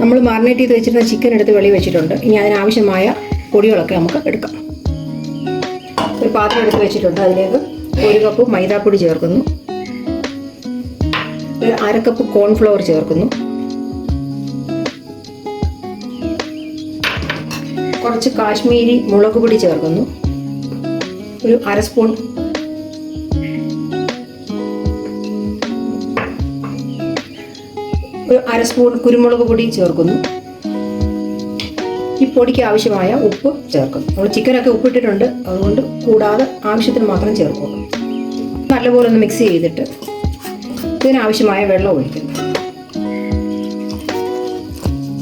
നമ്മൾ മാറിനേറ്റ് ചെയ്ത് വെച്ചിരുന്ന ചിക്കൻ എടുത്ത് വെളി വെച്ചിട്ടുണ്ട്. ഇനി അതിനാവശ്യമായ പൊടികളൊക്കെ നമുക്ക് എടുക്കാം. ഒരു പാത്രം എടുത്ത് വെച്ചിട്ടുണ്ട്. അതിലേക്ക് ഒരു കപ്പ് മൈദാപ്പൊടി ചേർക്കുന്നു. ഒരു അര കപ്പ് കോൺഫ്ലവർ ചേർക്കുന്നു. കുറച്ച് കാശ്മീരി മുളക് പൊടി ചേർക്കുന്നു. ഒരു അര സ്പൂൺ അര സ്പൂൺ കുരുമുളക് പൊടി ചേർക്കുന്നു. ഈ പൊടിക്ക് ആവശ്യമായ ഉപ്പ് ചേർക്കും നമ്മൾ ചിക്കനൊക്കെ ഉപ്പിട്ടിട്ടുണ്ട്. അതുകൊണ്ട് കൂടാതെ ആവശ്യത്തിന് മാത്രം ചേർക്കുക നല്ലപോലെ ഒന്ന് മിക്സ് ചെയ്തിട്ട് ഇതിനാവശ്യമായ വെള്ളം ഒഴിക്കുന്നു.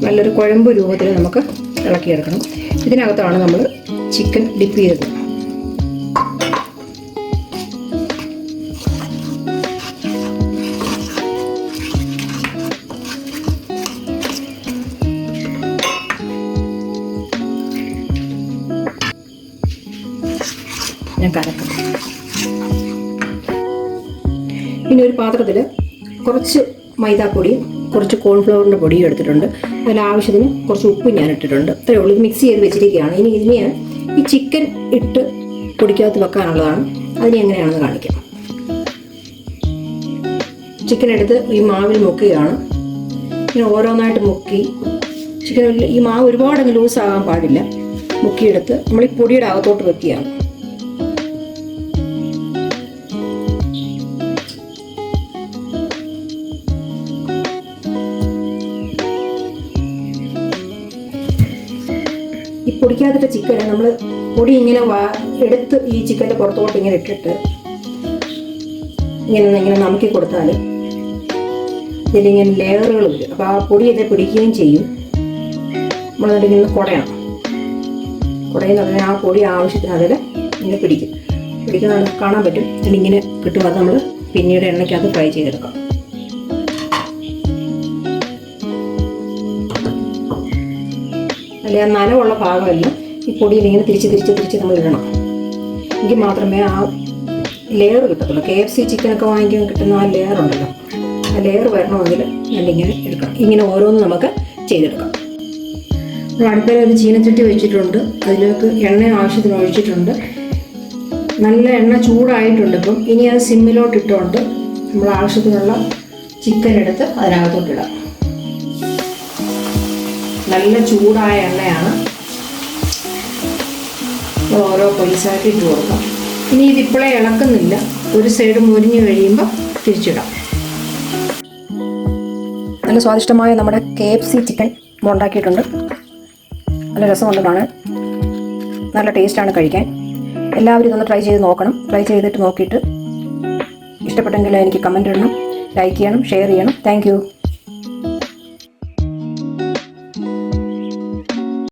നല്ലൊരു കുഴമ്പ് രൂപത്തിൽ നമുക്ക് ഇളക്കിയെടുക്കണം. ഇതിനകത്താണ് നമ്മൾ ചിക്കൻ ഡിപ്പ് ചെയ്തത്. ഞാൻ കലക്കാം. ഇനി ഒരു പാത്രത്തിൽ കുറച്ച് മൈദാപ്പൊടിയും കുറച്ച് കോൺഫ്ലവറിന്റെ പൊടിയും എടുത്തിട്ടുണ്ട്. അതിൽ ആവശ്യത്തിന് കുറച്ച് ഉപ്പും ഞാൻ ഇട്ടിട്ടുണ്ട്. ഇത്രയേ ഉള്ളൂ. മിക്സ് ചെയ്ത് വെച്ചിരിക്കുകയാണ്. ഇനി ഇതിനെ ഈ ചിക്കൻ ഇട്ട് പൊടിക്കകത്ത് വെക്കാനുള്ളതാണ്. അതിനെ എങ്ങനെയാണെന്ന് കാണിക്കാം. ചിക്കൻ എടുത്ത് ഈ മാവിൽ മുക്കുകയാണ്. ഇങ്ങനെ ഓരോന്നായിട്ട് മുക്കി. ചിക്കൻ ഈ മാവ് ഒരുപാടങ്ങ് ലൂസ് ആകാൻ പാടില്ല. മുക്കിയെടുത്ത് നമ്മൾ ഈ പൊടിയുടെ അകത്തോട്ട് വെക്കുകയാണ്. ഈ പൊടിക്കാത്തിട്ട ചിക്കൻ നമ്മൾ പൊടി ഇങ്ങനെ എടുത്ത് ഈ ചിക്കന്റെ പുറത്തോട്ട് ഇങ്ങനെ ഇട്ടിട്ട് ഇങ്ങനെ ഇങ്ങനെ നമുക്കി കൊടുത്താൽ ഇതിലിങ്ങനെ ലെയറുകൾ വരും. അപ്പോൾ ആ പൊടി ഇതിനെ പിടിക്കുകയും ചെയ്യും. നമ്മൾ ഇങ്ങനെ കുടയാണ്. കുടയെന്ന് പറഞ്ഞാൽ ആ പൊടി ആവശ്യത്തിന് അതിൽ ഇങ്ങനെ പിടിക്കും. പിടിക്കുന്നത് കാണാൻ പറ്റും. ഇതിലിങ്ങനെ കിട്ടും. അത് നമ്മൾ പിന്നീട് എണ്ണയ്ക്കകത്ത് ഫ്രൈ ചെയ്തെടുക്കാം. അല്ലെ ആ നനവുള്ള ഭാഗമല്ല ഈ പൊടിയിൽ ഇങ്ങനെ തിരിച്ച് തിരിച്ച് തിരിച്ച് നമ്മൾ ഇടണം. എങ്കിൽ മാത്രമേ ആ ലെയർ കിട്ടത്തുള്ളൂ. കെ എഫ് സി ചിക്കനൊക്കെ വാങ്ങിക്കാൻ കിട്ടുന്ന ആ ലെയർ ഉണ്ടല്ലോ. ആ ലെയർ വരണമെങ്കിൽ രണ്ടിങ്ങനെ എടുക്കണം. ഇങ്ങനെ ഓരോന്നും നമുക്ക് ചെയ്തെടുക്കാം. നമ്മൾ അടുപ്പിൽ ഒരു ചീനച്ചട്ടി വെച്ചിട്ടുണ്ട്. അതിലേക്ക് എണ്ണ ആവശ്യത്തിന് ഒഴിച്ചിട്ടുണ്ട്. നല്ല എണ്ണ ചൂടായിട്ടുണ്ട് ഇപ്പം. ഇനി അത് സിമ്മിലോട്ട് ഇട്ടുകൊണ്ട് നമ്മൾ ആവശ്യത്തിനുള്ള ചിക്കൻ എടുത്ത് അതിനകത്തോട്ടിടാം നല്ല ചൂടായ എണ്ണയാണ്. ഓരോ പൈസാക്കി ഇട്ട് കൊടുക്കാം. ഇനി ഇതിപ്പോഴേ ഇളക്കുന്നില്ല. ഒരു സൈഡ് മുരിഞ്ഞ് കഴിയുമ്പോൾ തിരിച്ചിടാം. നല്ല സ്വാദിഷ്ടമായ നമ്മുടെ കെ എഫ് സി ചിക്കൻ ഉണ്ടാക്കിയിട്ടുണ്ട്. നല്ല രസമുള്ളതാണ് നല്ല ടേസ്റ്റാണ് കഴിക്കാൻ. എല്ലാവരും ഇതൊന്ന് ട്രൈ ചെയ്ത് നോക്കണം. ട്രൈ ചെയ്തിട്ട് നോക്കിയിട്ട് ഇഷ്ടപ്പെട്ടെങ്കിൽ എനിക്ക് കമന്റ് ഇടണം ലൈക്ക് ചെയ്യണം ഷെയർ ചെയ്യണം. താങ്ക്